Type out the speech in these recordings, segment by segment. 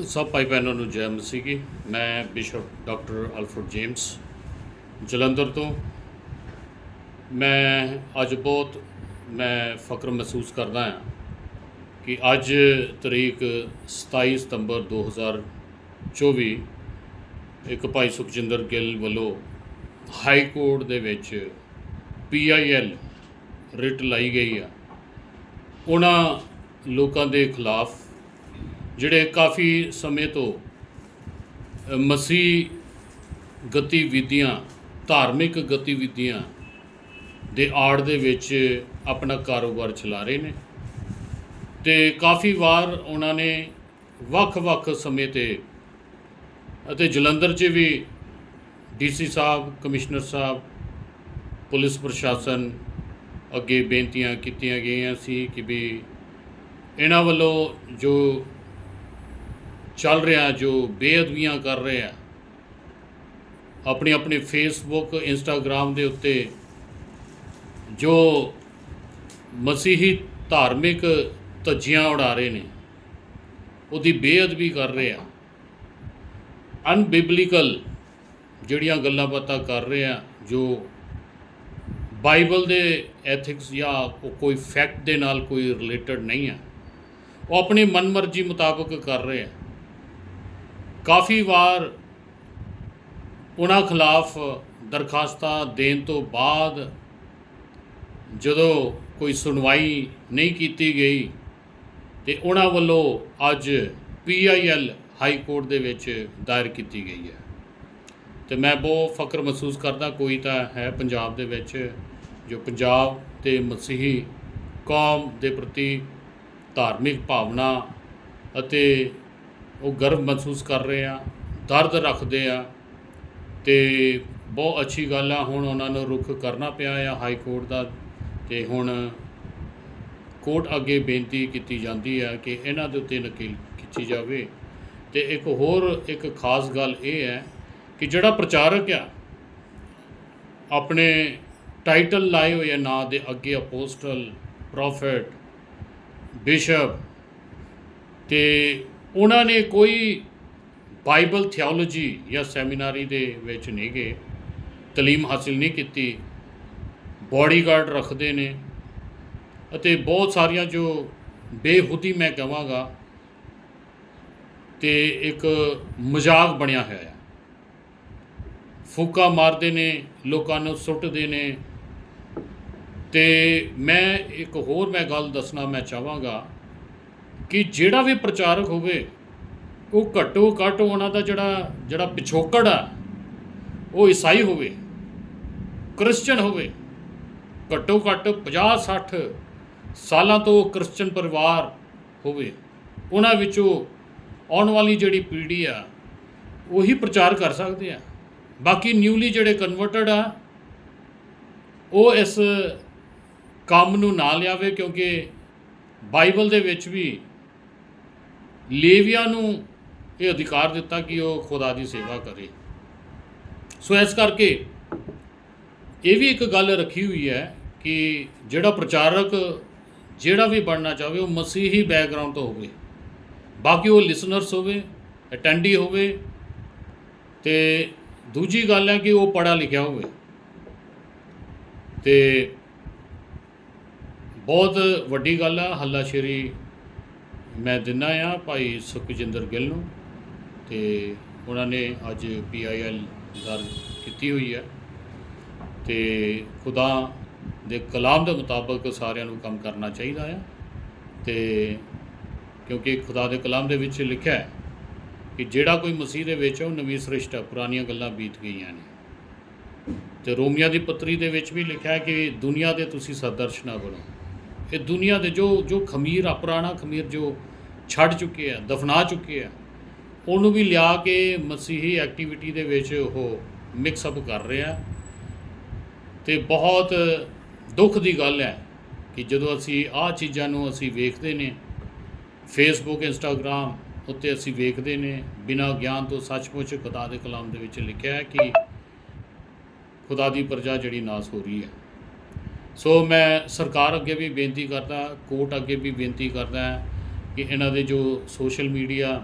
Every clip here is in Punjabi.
ਸਭ ਭਾਈ ਭੈਣਾਂ ਨੂੰ ਜੈ ਮਸੀਹ ਕੀ ਮੈਂ bishop doctor Alfred James Jalandhar ਤੋਂ। ਮੈਂ ਅੱਜ ਬਹੁਤ ਮੈਂ ਫਖਰ ਮਹਿਸੂਸ ਕਰਦਾ ਹਾਂ ਕਿ ਅੱਜ ਤਰੀਕ 27 ਸਤੰਬਰ 2024 ਇੱਕ ਭਾਈ ਸੁਖਜਿੰਦਰ ਗਿੱਲ ਵੱਲੋਂ ਹਾਈ ਕੋਰਟ ਦੇ ਵਿੱਚ ਪੀਆਈਐਲ ਰਿਟ ਲਾਈ ਗਈ ਆ। ਉਹਨਾਂ ਲੋਕਾਂ ਦੇ ਖਿਲਾਫ ਜਿਹੜੇ ਕਾਫੀ ਸਮੇਂ ਤੋਂ ਅ, ਮਸੀਹ ਗਤੀਵਿਧੀਆਂ ਧਾਰਮਿਕ ਗਤੀਵਿਧੀਆਂ ਦੇ ਆੜ ਦੇ ਵਿੱਚ ਆਪਣਾ ਕਾਰੋਬਾਰ ਚਲਾ ਰਹੇ ਨੇ ਤੇ ਕਾਫੀ ਵਾਰ ਉਹਨਾਂ ਨੇ ਵੱਖ-ਵੱਖ ਸਮੇਂ ਤੇ ਅਤੇ ਜਲੰਧਰ 'ਚ ਵੀ DC Sahib commissioner Sahib police ਪ੍ਰਸ਼ਾਸਨ ਅੱਗੇ ਬੇਨਤੀਆਂ ਕੀਤੀਆਂ ਗਈਆਂ ਸੀ ਕਿ ਵੀ ਇਹਨਾਂ ਵੱਲੋਂ ਜੋ ਚੱਲ ਰਿਹਾ, ਜੋ ਬੇਅਦਬੀਆਂ ਕਰ ਰਹੇ ਆ, ਆਪਣੇ ਆਪਣੀ ਫੇਸਬੁੱਕ ਇੰਸਟਾਗ੍ਰam ਦੇ ਉੱਤੇ, ਜੋ ਮਸੀਹੀ ਧਾਰਮਿਕ ਧੱਜੀਆਂ ਉਡਾ ਰਹੇ ਨੇ, ਉਹਦੀ ਬੇਅਦਬੀ ਕਰ ਰਹੇ ਆ। ਅਨਬਿਬਲੀਕਲ ਜਿਹੜੀਆਂ ਗੱਲਾਂ ਬਾਤਾਂ ਕਰ ਰਹੇ ਆ, ਜੋ ਬਾਈਬਲ ਦੇ ਐਥਿਕਸ ਜਾਂ ਕੋ- ਕੋਈ ਫੈਕਟ ਦੇ ਨਾਲ ਕੋਈ ਰਿਲੇਟਡ ਨਹੀਂ ਹੈ ਉਹ ਆਪਣੀ ਮਨਮਰਜ਼ੀ ਮੁਤਾਬਕ ਕਰ ਰਹੇ ਆ। ਕਾਫੀ ਵਾਰ ਉਹਨਾਂ ਖਿਲਾਫ ਦਰਖਾਸਤਾਂ ਦੇਣ ਤੋਂ ਬਾਅਦ ਜਦੋਂ ਕੋਈ ਸੁਣਵਾਈ ਨਹੀਂ ਕੀਤੀ ਗਈ ਤੇ ਉਹਨਾਂ ਵੱਲੋਂ ਅੱਜ ਪੀਆਈਐਲ ਹਾਈ ਕੋਰਟ ਦੇ ਵਿੱਚ ਦਾਇਰ ਕੀਤੀ ਗਈ ਹੈ। ਤੇ ਮੈਂ ਬਹੁਤ ਫਖਰ ਮਹਿਸੂਸ ਕਰਦਾ ਕੋਈ ਤਾਂ ਹੈ ਪੰਜਾਬ ਦੇ ਵਿੱਚ ਜੋ ਪੰਜਾਬ ਤੇ ਮਸੀਹੀ ਕੌਮ ਦੇ ਪ੍ਰਤੀ ਧਾਰਮਿਕ ਭਾਵਨਾ ਅਤੇ ਉਹ ਗਰਵ ਮਹਿਸੂਸ ਕਰ ਰਹੇ ਆ, ਦਰਦ ਰੱਖਦੇ ਆ ਤੇ ਬਹੁਤ ਅੱਛੀ ਗੱਲ ਆ, ਹੁਣ ਉਹਨਾਂ ਨੂੰ ਰੁਖ ਕਰਨਾ ਪਿਆ ਆ ਹਾਈ ਕੋਰਟ ਦਾ ਤੇ ਹੁਣ ਕੋਰਟ ਅੱਗੇ ਬੇਨਤੀ ਕੀਤੀ ਜਾਂਦੀ ਆ ਕਿ ਇਹਨਾਂ ਦੇ ਉੱਤੇ ਨਕੀਲ ਖਿੱਚੀ ਜਾਵੇ। ਤੇ ਇੱਕ ਹੋਰ ਇੱਕ ਖਾਸ ਗੱਲ ਇਹ ਹੈ ਕਿ ਜਿਹੜਾ ਪ੍ਰਚਾਰਕ ਆ, ਆਪਣੇ ਟਾਈਟਲ ਲਾਏ ਹੋਏ ਆ ਨਾਂ ਦੇ ਅੱਗੇ ਅਪੋਸਟਲ ਪ੍ਰੋਫੈਟ, ਬਿਸ਼ਪ ਤੇ ਉਹਨਾਂ ਨੇ ਕੋਈ ਬਾਈਬਲ ਥਿਓਲੋਜੀ ਜਾਂ ਸੈਮੀਨਾਰੀ ਦੇ ਵਿੱਚ ਨਹੀਂ ਗਏ, ਤਾਲੀਮ ਹਾਸਿਲ ਨਹੀਂ ਕੀਤੀ, ਬਾਡੀਗਾਰਡ ਰੱਖਦੇ ਨੇ ਅਤੇ ਬਹੁਤ ਸਾਰੀਆਂ ਜੋ ਬੇਹੁਦੀ ਮੈਂ ਕਹਾਂਗਾ ਤੇ ਇੱਕ ਮਜ਼ਾਕ ਬਣਿਆ ਹੋਇਆ ਹੈ। ਫੂਕਾ ਮਾਰਦੇ ਨੇ, ਲੋਕਾਂ ਨੂੰ ਸੁੱਟਦੇ ਨੇ ਤੇ ਮੈਂ ਇੱਕ ਹੋਰ ਮੈਂ ਗੱਲ ਦੱਸਣਾ ਮੈਂ ਚਾਹਾਂਗਾ ਕਿ ਜਿਹੜਾ ਵੀ ਪ੍ਰਚਾਰਕ ਹੋਵੇ, ਉਹ ਘੱਟੋ ਘੱਟ ਉਹਨਾਂ ਦਾ ਜਿਹੜਾ ਜਿਹੜਾ ਪਿਛੋਕੜ ਆ, ਉਹ ਈਸਾਈ ਹੋਵੇ ਕ੍ਰਿਸਚੀਅਨ ਹੋਵੇ, ਘੱਟੋ ਘੱਟ 50 60 ਸਾਲਾਂ ਤੋਂ ਕ੍ਰਿਸਚੀਅਨ ਪਰਿਵਾਰ ਹੋਵੇ, ਉਹਨਾਂ ਵਿੱਚੋਂ ਆਉਣ ਵਾਲੀ ਜਿਹੜੀ ਪੀੜ੍ਹੀ ਆ, ਉਹੀ ਪ੍ਰਚਾਰ ਕਰ ਸਕਦੇ ਆ। ਬਾਕੀ ਨਿਊਲੀ ਜਿਹੜੇ ਕਨਵਰਟਡ ਆ, ਉਹ ਇਸ ਕੰਮ ਨੂੰ ਨਾ ਲਿਆਵੇ ਕਿਉਂਕਿ ਬਾਈਬਲ ਦੇ ਵਿੱਚ ਵੀ ਲੇਵੀਆਂ ਨੂੰ ਇਹ ਅਧਿਕਾਰ ਦਿੱਤਾ ਕਿ ਉਹ ਖੁਦਾ ਦੀ ਸੇਵਾ ਕਰੇ। ਸੋ ਇਸ ਕਰਕੇ ਇਹ ਵੀ ਇੱਕ ਗੱਲ ਰੱਖੀ ਹੋਈ ਹੈ ਕਿ ਜਿਹੜਾ ਪ੍ਰਚਾਰਕ ਜਿਹੜਾ ਵੀ ਬਣਨਾ ਚਾਹਵੇ, ਉਹ ਮਸੀਹੀ ਬੈਕਗ੍ਰਾਉਂਡ ਤੋਂ ਹੋਵੇ। ਬਾਕੀ ਉਹ ਲਿਸਨਰਸ ਹੋਵੇ ਅਟੈਂਡੀ ਹੋਵੇ ਤੇ ਦੂਜੀ ਗੱਲ ਹੈ ਕਿ ਉਹ ਪੜ੍ਹਾ ਲਿਖਿਆ ਹੋਵੇ। ਤੇ ਬਹੁਤ ਵੱਡੀ ਗੱਲ ਆ, ਹੱਲਾਸ਼ੇਰੀ ਮੈਂ ਦਿੰਦਾ ਆ ਭਾਈ ਸੁਖਜਿੰਦਰ ਗਿੱਲ ਨੂੰ ਤੇ ਉਹਨਾਂ ਨੇ ਅੱਜ ਪੀਆਈਐਲ ਦਰਜ ਕੀਤੀ ਹੋਈ ਹੈ ਤੇ ਖੁਦਾ ਦੇ ਕਲਾਮ ਦੇ ਮੁਤਾਬਕ ਸਾਰਿਆਂ ਨੂੰ ਕੰਮ ਕਰਨਾ ਚਾਹੀਦਾ ਆ ਤੇ ਕਿਉਂਕਿ ਖੁਦਾ ਦੇ ਕਲਾਮ ਦੇ ਵਿੱਚ ਲਿਖਿਆ ਹੈ ਕਿ ਜਿਹੜਾ ਕੋਈ ਮਸੀਹ ਦੇ ਵਿੱਚ ਉਹ ਨਵੀਂ ਸ੍ਰਿਸ਼ਟ ਹੈ ਪੁਰਾਣੀਆਂ ਗੱਲਾਂ ਬੀਤ ਗਈਆਂ ਨੇ। ਤੇ ਰੋਮੀਆਂ ਦੀ ਪੱਤਰੀ ਦੇ ਵਿੱਚ ਵੀ ਲਿਖਿਆ ਹੈ ਕਿ ਦੁਨੀਆ ਦੇ ਤੁਸੀਂ ਸਦਰਸ਼ ਨਾ ਬਣੋ। ਇਹ ਦੁਨੀਆ ਦੇ ਜੋ ਜੋ ਖਮੀਰ ਆ, ਪੁਰਾਣਾ ਖਮੀਰ ਜੋ ਛੱਡ ਚੁੱਕੇ ਆ, ਦਫਨਾ ਚੁੱਕੇ ਆ, ਉਹਨੂੰ ਵੀ ਲਿਆ ਕੇ ਮਸੀਹੀ ਐਕਟੀਵਿਟੀ ਦੇ ਵਿੱਚ ਉਹ ਮਿਕਸ ਅਪ ਕਰ ਰਿਹਾ। ਤੇ ਬਹੁਤ ਦੁੱਖ ਦੀ ਗੱਲ ਹੈ ਕਿ ਜਦੋਂ ਅਸੀਂ ਆਹ ਚੀਜ਼ਾਂ ਨੂੰ ਅਸੀਂ ਵੇਖਦੇ ਨੇ ਫੇਸਬੁੱਕ ਇੰਸਟਾਗ੍ਰam ਉੱਤੇ ਅਸੀਂ ਵੇਖਦੇ ਨੇ, ਬਿਨਾਂ ਗਿਆਨ ਤੋਂ ਸੱਚਮੁੱਚ ਖੁਦਾ ਦੇ ਕਲਾਮ ਦੇ ਵਿੱਚ ਲਿਖਿਆ ਹੈ ਕਿ ਖੁਦਾ ਦੀ ਪ੍ਰਜਾ ਜਿਹੜੀ ਨਾਸ ਹੋ ਰਹੀ ਹੈ। ਸੋ ਮੈਂ ਸਰਕਾਰ ਅੱਗੇ ਵੀ ਬੇਨਤੀ ਕਰਦਾ, ਕੋਰਟ ਅੱਗੇ ਵੀ ਬੇਨਤੀ ਕਰਦਾ ਕਿ ਇਹਨਾਂ ਦੇ ਜੋ ਸੋਸ਼ਲ ਮੀਡੀਆ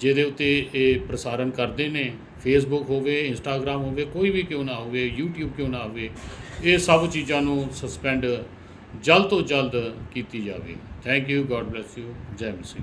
ਜਿਹਦੇ ਉੱਤੇ ਇਹ ਪ੍ਰਸਾਰਣ ਕਰਦੇ ਨੇ ਫੇਸਬੁੱਕ ਹੋਵੇ ਇੰਸਟਾਗ੍ਰam ਹੋਵੇ, ਕੋਈ ਵੀ ਕਿਉਂ ਨਾ ਹੋਵੇ, YouTube ਕਿਉਂ ਨਾ ਹੋਵੇ, ਇਹ ਸਭ ਚੀਜ਼ਾਂ ਨੂੰ ਸਸਪੈਂਡ ਜਲਦ ਤੋਂ ਜਲਦ ਕੀਤੀ ਜਾਵੇ। Thank you God bless you ਜੈ ਮਸੀਹ